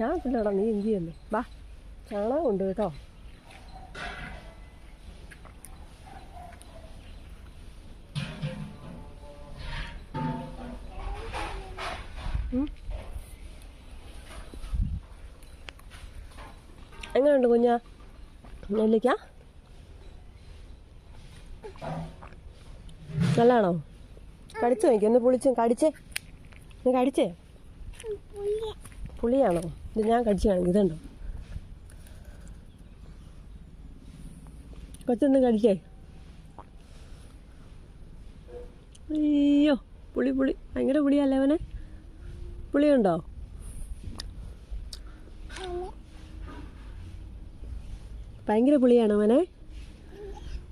ഞാൻ പിള്ളേടാ നീ എന്ത് ചെയ്യുന്നു? വാ ചാണകം ഉണ്ട് കേട്ടോ. എങ്ങനെയുണ്ട് കുഞ്ഞാ? നെല്ലിക്ക നല്ലതാണോ? കടിച്ചു നോക്കി ഒന്ന് പുളിച്ച് കടിച്ചേ. ഒന്ന് കടിച്ചേ. പുളിയാണോ? ഇത് ഞാൻ കടിച്ചു കാണിക്കും ഇതുണ്ടോ കൊച്ചൊന്ന് കടിച്ചേ അയ്യോ പുളി പുളി. ഭയങ്കര പുളിയല്ലേ അവനെ? പുളിയുണ്ടോ? ഭയങ്കര പുളിയാണോ അവനെ?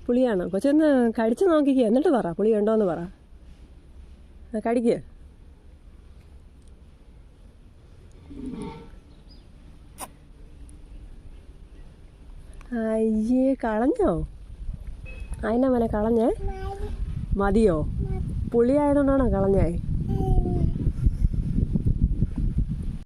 പുളിയാണോ? കൊച്ചൊന്ന് കടിച്ചു നോക്കിക്കേ. എന്നിട്ട് പറ പുളിയുണ്ടോ എന്ന് പറ. ആ, അയ്യേ കളഞ്ഞോ? അതിനെ മനെ കളഞ്ഞേ? മതിയോ? പുളിയായതുകൊണ്ടാണോ കളഞ്ഞായി കളഞ്ഞേ.